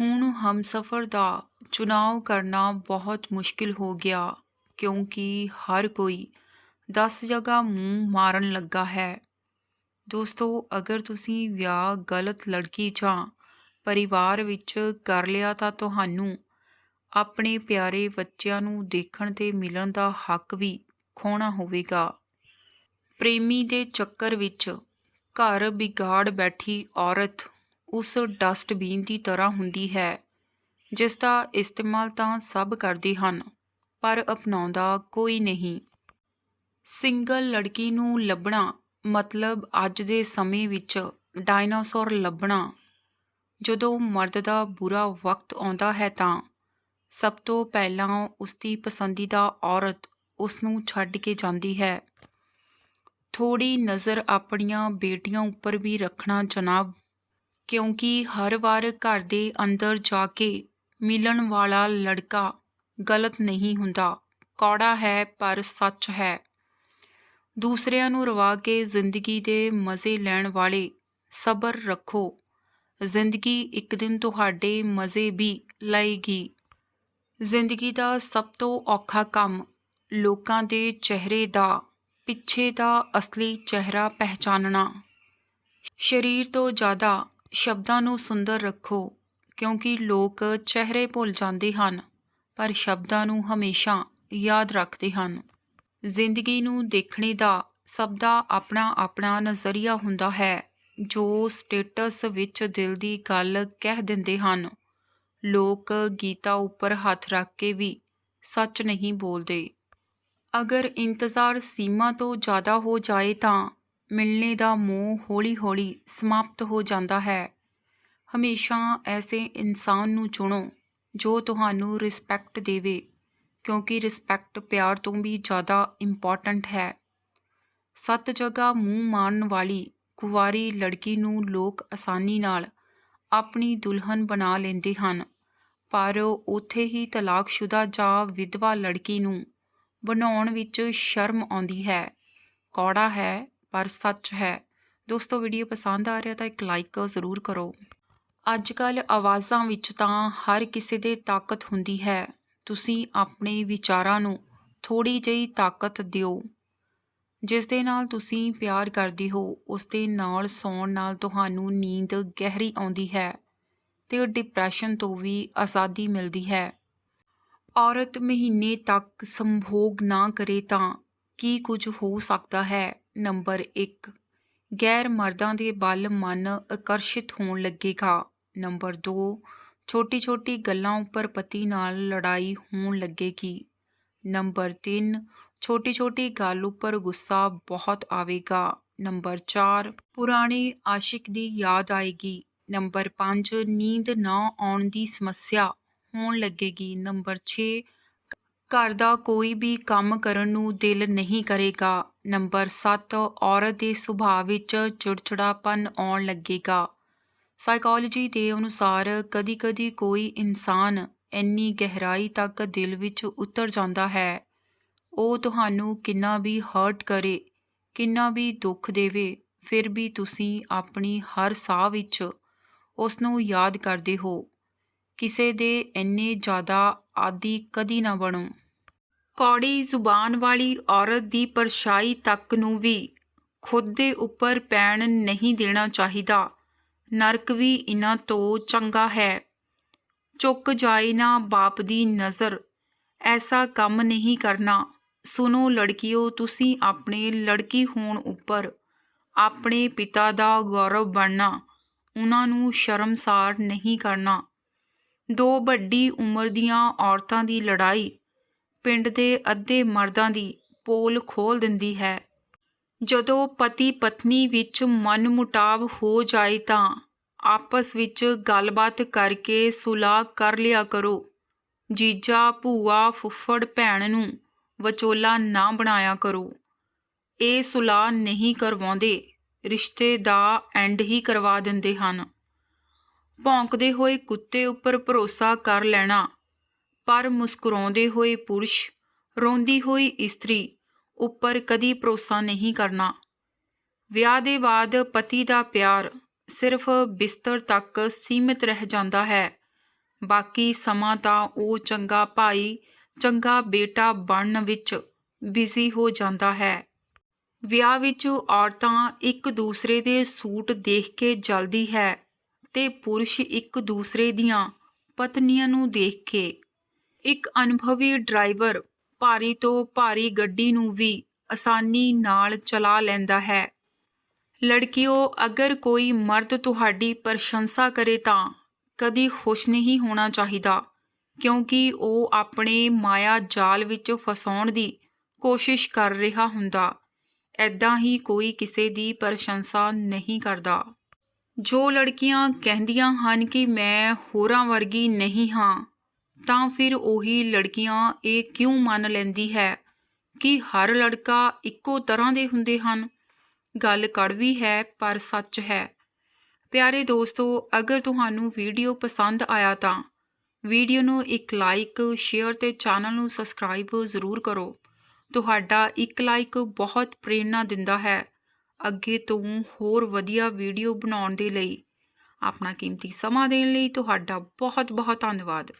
ਹੁਣ ਹਮਸਫ਼ਰ ਦਾ ਚੁਣਾਵ ਕਰਨਾ ਬਹੁਤ ਮੁਸ਼ਕਿਲ ਹੋ ਗਿਆ, ਕਿਉਂਕਿ ਹਰ ਕੋਈ 10 ਜਗ੍ਹਾ ਮੂੰਹ ਮਾਰਨ ਲੱਗਾ ਹੈ। ਦੋਸਤੋ, ਅਗਰ ਤੁਸੀਂ ਵਿਆਹ ਗਲਤ ਲੜਕੀ ਜਾਂ ਪਰਿਵਾਰ ਵਿੱਚ ਕਰ ਲਿਆ ਤਾਂ ਤੁਹਾਨੂੰ ਆਪਣੇ ਪਿਆਰੇ ਬੱਚਿਆਂ ਨੂੰ ਦੇਖਣ ਤੇ ਮਿਲਣ ਦਾ ਹੱਕ ਵੀ ਖੋਣਾ ਹੋਵੇਗਾ। ਪ੍ਰੇਮੀ ਦੇ ਚੱਕਰ ਵਿੱਚ ਘਰ ਵਿਗਾੜ ਬੈਠੀ ਔਰਤ ਉਸ ਡਸਟਬਿਨ ਦੀ ਤਰ੍ਹਾਂ ਹੁੰਦੀ ਹੈ, ਜਿਸ ਦਾ ਇਸਤੇਮਾਲ ਤਾਂ ਸਭ ਕਰਦੇ ਹਨ, ਪਰ ਅਪਣਾਉਂਦਾ ਕੋਈ ਨਹੀਂ। ਸਿੰਗਲ ਲੜਕੀ ਨੂੰ ਲੱਭਣਾ ਮਤਲਬ ਅੱਜ ਦੇ ਸਮੇਂ ਵਿੱਚ ਡਾਇਨਾਸੌਰ ਲੱਭਣਾ। ਜਦੋਂ ਮਰਦ ਦਾ ਬੁਰਾ ਵਕਤ ਆਉਂਦਾ ਹੈ ਤਾਂ ਸਭ ਤੋਂ ਪਹਿਲਾਂ ਉਸ ਦੀ ਪਸੰਦੀਦਾ ਔਰਤ ਉਸ ਨੂੰ ਛੱਡ ਕੇ ਜਾਂਦੀ ਹੈ। ਥੋੜੀ ਨਜ਼ਰ ਆਪਣੀਆਂ ਬੇਟੀਆਂ ਉੱਪਰ ਵੀ ਰੱਖਣਾ ਜਨਾਬ ਕਿਉਂਕਿ ਹਰ ਵਾਰ ਘਰ ਦੇ ਅੰਦਰ ਜਾ ਕੇ ਮਿਲਣ ਵਾਲਾ ਲੜਕਾ ਗਲਤ ਨਹੀਂ ਹੁੰਦਾ। ਕੌੜਾ ਹੈ, ਪਰ ਸੱਚ ਹੈ। ਦੂਸਰਿਆਂ ਨੂੰ ਰਵਾ ਕੇ ਜ਼ਿੰਦਗੀ ਦੇ ਮਜ਼ੇ ਲੈਣ ਵਾਲੇ ਸਬਰ ਰੱਖੋ। ਜ਼ਿੰਦਗੀ ਇੱਕ ਦਿਨ ਤੁਹਾਡੇ ਮਜ਼ੇ ਵੀ ਲਏਗੀ। ਜ਼ਿੰਦਗੀ ਦਾ ਸਭ ਤੋਂ ਔਖਾ ਕੰਮ ਲੋਕਾਂ ਦੇ ਚਿਹਰੇ ਦਾ, ਪਿੱਛੇ ਦਾ ਅਸਲੀ ਚਿਹਰਾ ਪਹਿਚਾਨਣਾ। ਸਰੀਰ ਤੋਂ ਜ਼ਿਆਦਾ ਸ਼ਬਦਾਂ ਨੂੰ ਸੁੰਦਰ ਰੱਖੋ, ਕਿਉਂਕਿ ਲੋਕ ਚਿਹਰੇ ਭੁੱਲ ਜਾਂਦੇ ਹਨ, ਪਰ ਸ਼ਬਦਾਂ ਨੂੰ ਹਮੇਸ਼ਾ ਯਾਦ ਰੱਖਦੇ ਹਨ। ਜ਼ਿੰਦਗੀ ਨੂੰ ਦੇਖਣੇ ਦਾ ਸਭ ਦਾ ਆਪਣਾ ਆਪਣਾ ਨਜ਼ਰੀਆ ਹੁੰਦਾ ਹੈ, ਜੋ ਸਟੇਟਸ ਵਿੱਚ ਦਿਲ ਦੀ ਗੱਲ ਕਹਿ ਦਿੰਦੇ ਹਨ। ਲੋਕ ਗੀਤਾ ਉੱਪਰ ਹੱਥ ਰੱਖ ਕੇ ਵੀ ਸੱਚ ਨਹੀਂ ਬੋਲਦੇ। ਅਗਰ ਇੰਤਜ਼ਾਰ ਸੀਮਾ ਤੋਂ ਜ਼ਿਆਦਾ ਹੋ ਜਾਏ ਤਾਂ ਮਿਲਣੇ ਦਾ ਮੋਹ ਹੌਲੀ-ਹੌਲੀ ਸਮਾਪਤ ਹੋ ਜਾਂਦਾ ਹੈ। ਹਮੇਸ਼ਾ ਐਸੇ ਇਨਸਾਨ ਨੂੰ ਚੁਣੋ ਜੋ ਤੁਹਾਨੂੰ ਰਿਸਪੈਕਟ ਦੇਵੇ, ਕਿਉਂਕਿ ਰਿਸਪੈਕਟ ਪਿਆਰ ਤੋਂ ਵੀ ਜ਼ਿਆਦਾ ਇੰਪੋਰਟੈਂਟ ਹੈ। ਸੱਤ ਜਗ੍ਹਾ ਮੂੰਹ ਮਾਰਨ ਵਾਲੀ ਕੁਵਾਰੀ ਲੜਕੀ ਨੂੰ ਲੋਕ ਆਸਾਨੀ ਨਾਲ ਆਪਣੀ ਦੁਲਹਨ ਬਣਾ ਲੈਂਦੇ ਹਨ, ਪਰ ਉੱਥੇ ਹੀ ਤਲਾਕਸ਼ੁਦਾ ਜਾਂ ਵਿਧਵਾ ਲੜਕੀ ਨੂੰ ਬਣਾਉਣ ਵਿੱਚ ਸ਼ਰਮ ਆਉਂਦੀ ਹੈ। ਕੌੜਾ ਹੈ ਪਰ ਸੱਚ ਹੈ। ਦੋਸਤੋ ਵੀਡੀਓ ਪਸੰਦ ਆ ਰਿਹਾ ਤਾਂ ਇੱਕ ਲਾਈਕ ਜ਼ਰੂਰ ਕਰੋ। ਅੱਜ ਕੱਲ ਆਵਾਜ਼ਾਂ ਵਿੱਚ ਤਾਂ ਹਰ ਕਿਸੇ ਦੇ ਤਾਕਤ ਹੁੰਦੀ ਹੈ। ਤੁਸੀਂ ਆਪਣੇ ਵਿਚਾਰਾਂ ਨੂੰ ਥੋੜੀ ਜਿਹੀ ਤਾਕਤ ਦਿਓ। ਜਿਸ ਦੇ ਨਾਲ ਤੁਸੀਂ ਪਿਆਰ ਕਰਦੇ ਹੋ, ਉਸ ਦੇ ਨਾਲ ਸੌਣ ਨਾਲ ਤੁਹਾਨੂੰ ਨੀਂਦ ਗਹਿਰੀ ਆਉਂਦੀ ਹੈ ਤੇ ਡਿਪਰੈਸ਼ਨ ਤੋਂ ਵੀ ਆਜ਼ਾਦੀ ਮਿਲਦੀ ਹੈ। ਔਰਤ ਮਹੀਨੇ ਤੱਕ ਸੰਭੋਗ ਨਾ ਕਰੇ ਤਾਂ ਕੀ ਕੁਝ ਹੋ ਸਕਦਾ ਹੈ? ਨੰਬਰ 1 ਗੈਰ ਮਰਦਾਂ ਦੇ ਵੱਲ ਮਨ ਆਕਰਸ਼ਿਤ ਹੋਣ ਲੱਗੇਗਾ। ਨੰਬਰ 2 ਛੋਟੀ ਛੋਟੀ ਗੱਲਾਂ ਉੱਪਰ ਪਤੀ ਨਾਲ ਲੜਾਈ ਹੋਣ ਲੱਗੇਗੀ। ਨੰਬਰ 3 ਛੋਟੀ ਛੋਟੀ ਗੱਲ ਉੱਪਰ ਗੁੱਸਾ ਬਹੁਤ ਆਵੇਗਾ। ਨੰਬਰ 4 ਪੁਰਾਣੇ ਆਸ਼ਿਕ ਦੀ ਯਾਦ ਆਏਗੀ। ਨੰਬਰ 5 ਨੀਂਦ ਨਾ ਆਉਣ ਦੀ ਸਮੱਸਿਆ ਹੋਣ ਲੱਗੇਗੀ। ਨੰਬਰ 6 ਘਰ ਦਾ ਕੋਈ ਵੀ ਕੰਮ ਕਰਨ ਨੂੰ ਦਿਲ ਨਹੀਂ ਕਰੇਗਾ। ਨੰਬਰ 7 ਔਰਤ ਦੇ ਸੁਭਾਅ ਵਿੱਚ ਚਿੜਚਿੜਾਪਨ ਆਉਣ ਲੱਗੇਗਾ। ਸਾਈਕੋਲੋਜੀ ਦੇ ਅਨੁਸਾਰ ਕਦੀ-ਕਦੀ ਕੋਈ ਇਨਸਾਨ ਇੰਨੀ ਗਹਿਰਾਈ ਤੱਕ ਦਿਲ ਵਿੱਚ ਉਤਰ ਜਾਂਦਾ ਹੈ। ਉਹ ਤੁਹਾਨੂੰ ਕਿੰਨਾ ਵੀ ਹਰਟ ਕਰੇ, ਕਿੰਨਾ ਵੀ ਦੁੱਖ ਦੇਵੇ, ਫਿਰ ਵੀ ਤੁਸੀਂ ਆਪਣੀ ਹਰ ਸਾਹ ਵਿੱਚ ਉਸ ਨੂੰ ਯਾਦ ਕਰਦੇ ਹੋ। ਕਿਸੇ ਦੇ ਇੰਨੇ ਜ਼ਿਆਦਾ ਆਦੀ ਕਦੀ ਨਾ ਬਣੋ। ਕੌੜੀ ਜ਼ੁਬਾਨ ਵਾਲੀ ਔਰਤ ਦੀ ਪਰਛਾਈ ਤੱਕ ਨੂੰ ਵੀ ਖੁਦ ਦੇ ਉੱਪਰ ਪੈਣ ਨਹੀਂ ਦੇਣਾ ਚਾਹੀਦਾ। ਨਰਕ ਵੀ ਇਹਨਾਂ ਤੋਂ ਚੰਗਾ ਹੈ। ਚੁੱਕ ਜਾਏ ਨਾ ਬਾਪ ਦੀ ਨਜ਼ਰ। ਐਸਾ ਕੰਮ ਨਹੀਂ ਕਰਨਾ। ਸੁਨੋ ਲੜਕੀਓ, ਤੁਸੀਂ ਆਪਣੇ ਲੜਕੀ ਹੋਣ ਉੱਪਰ ਆਪਣੇ ਪਿਤਾ ਦਾ ਗੌਰਵ ਬਣਨਾ। ਉਹਨਾਂ ਨੂੰ ਸ਼ਰਮਸਾਰ ਨਹੀਂ ਕਰਨਾ। ਦੋ ਵੱਡੀ ਉਮਰ ਦੀਆਂ ਔਰਤਾਂ ਦੀ ਲੜਾਈ ਪਿੰਡ ਦੇ ਅੱਧੇ ਮਰਦਾਂ ਦੀ ਪੋਲ ਖੋਲ ਦਿੰਦੀ ਹੈ। ਜਦੋਂ ਪਤੀ ਪਤਨੀ ਵਿੱਚ ਮਨਮੁਟਾਵ ਹੋ ਜਾਏ ਤਾਂ ਆਪਸ ਵਿੱਚ ਗੱਲਬਾਤ ਕਰਕੇ ਸੁਲਾਹ ਕਰ ਲਿਆ ਕਰੋ। ਜੀਜਾ, ਭੂਆ, ਫੁੱਫੜ, ਭੈਣ ਨੂੰ ਵਿਚੋਲਾ ਨਾ ਬਣਾਇਆ ਕਰੋ। ਇਹ ਸੁਲਾਹ ਨਹੀਂ ਕਰਵਾਉਂਦੇ, ਰਿਸ਼ਤੇ ਦਾ ਐਂਡ ਹੀ ਕਰਵਾ ਦਿੰਦੇ ਹਨ। ਭੌਂਕਦੇ ਹੋਏ ਕੁੱਤੇ ਉੱਪਰ ਭਰੋਸਾ ਕਰ ਲੈਣਾ, ਪਰ ਮੁਸਕਰਾਉਂਦੇ ਹੋਏ ਪੁਰਸ਼, ਰੋਂਦੀ ਹੋਈ ਇਸਤਰੀ ਉੱਪਰ ਕਦੀ ਭਰੋਸਾ ਨਹੀਂ ਕਰਨਾ। ਵਿਆਹ ਦੇ ਬਾਅਦ ਪਤੀ ਦਾ ਪਿਆਰ ਸਿਰਫ ਬਿਸਤਰ ਤੱਕ ਸੀਮਿਤ ਰਹਿ ਜਾਂਦਾ ਹੈ। ਬਾਕੀ ਸਮਾਂ ਤਾਂ ਉਹ ਚੰਗਾ ਭਾਈ, ਚੰਗਾ ਬੇਟਾ ਬਣਨ ਵਿੱਚ ਬਿਜ਼ੀ ਹੋ ਜਾਂਦਾ ਹੈ। ਵਿਆਹ ਵਿੱਚ ਔਰਤਾਂ ਇੱਕ ਦੂਸਰੇ ਦੇ ਸੂਟ ਦੇਖ ਕੇ ਜਲਦੀ ਹੈ। ਤੇ ਪੁਰਸ਼ ਇੱਕ ਦੂਸਰੇ ਦੀਆਂ ਪਤਨੀਆਂ ਨੂੰ ਦੇਖ ਕੇ। ਇੱਕ ਅਨੁਭਵੀ ਡਰਾਈਵਰ ਭਾਰੀ ਤੋਂ ਭਾਰੀ ਗੱਡੀ ਨੂੰ ਵੀ ਆਸਾਨੀ ਨਾਲ ਚਲਾ ਲੈਂਦਾ ਹੈ। ਲੜਕਿਓ, ਅਗਰ ਕੋਈ ਮਰਦ ਤੁਹਾਡੀ ਪ੍ਰਸ਼ੰਸਾ ਕਰੇ ਤਾਂ ਕਦੀ ਖੁਸ਼ ਨਹੀਂ ਹੋਣਾ ਚਾਹੀਦਾ, ਕਿਉਂਕਿ ਉਹ ਆਪਣੇ ਮਾਇਆ ਜਾਲ ਵਿੱਚ ਫਸਾਉਣ ਦੀ ਕੋਸ਼ਿਸ਼ ਕਰ ਰਿਹਾ ਹੁੰਦਾ। ਐਦਾਂ ਹੀ ਕੋਈ ਕਿਸੇ ਦੀ ਪ੍ਰਸ਼ੰਸਾ ਨਹੀਂ ਕਰਦਾ। ਜੋ ਲੜਕੀਆਂ ਕਹਿੰਦੀਆਂ ਹਨ ਕਿ ਮੈਂ ਹੋਰਾਂ ਵਰਗੀ ਨਹੀਂ ਹਾਂ, ਤਾਂ ਫਿਰ ਉਹੀ ਲੜਕੀਆਂ ਇਹ ਕਿਉਂ ਮੰਨ ਲੈਂਦੀ ਹੈ ਕਿ ਹਰ ਲੜਕਾ ਇੱਕੋ ਤਰ੍ਹਾਂ ਦੇ ਹੁੰਦੇ ਹਨ? ਗੱਲ ਕੜਵੀ ਹੈ, ਪਰ ਸੱਚ ਹੈ। ਪਿਆਰੇ ਦੋਸਤੋ, ਅਗਰ ਤੁਹਾਨੂੰ ਵੀਡੀਓ ਪਸੰਦ ਆਇਆ ਤਾਂ ਵੀਡੀਓ ਨੂੰ ਇੱਕ ਲਾਈਕ, ਸ਼ੇਅਰ ਤੇ ਚੈਨਲ ਨੂੰ ਸਬਸਕ੍ਰਾਈਬ ਜ਼ਰੂਰ ਕਰੋ। ਤੁਹਾਡਾ ਇੱਕ ਲਾਈਕ ਬਹੁਤ ਪ੍ਰੇਰਣਾ ਦਿੰਦਾ ਹੈ। ਅੱਗੇ ਤੋਂ ਹੋਰ ਵਧੀਆ ਵੀਡੀਓ ਬਣਾਉਣ ਦੇ ਲਈ ਆਪਣਾ ਕੀਮਤੀ ਸਮਾਂ ਦੇਣ ਲਈ ਤੁਹਾਡਾ ਬਹੁਤ ਬਹੁਤ ਧੰਨਵਾਦ।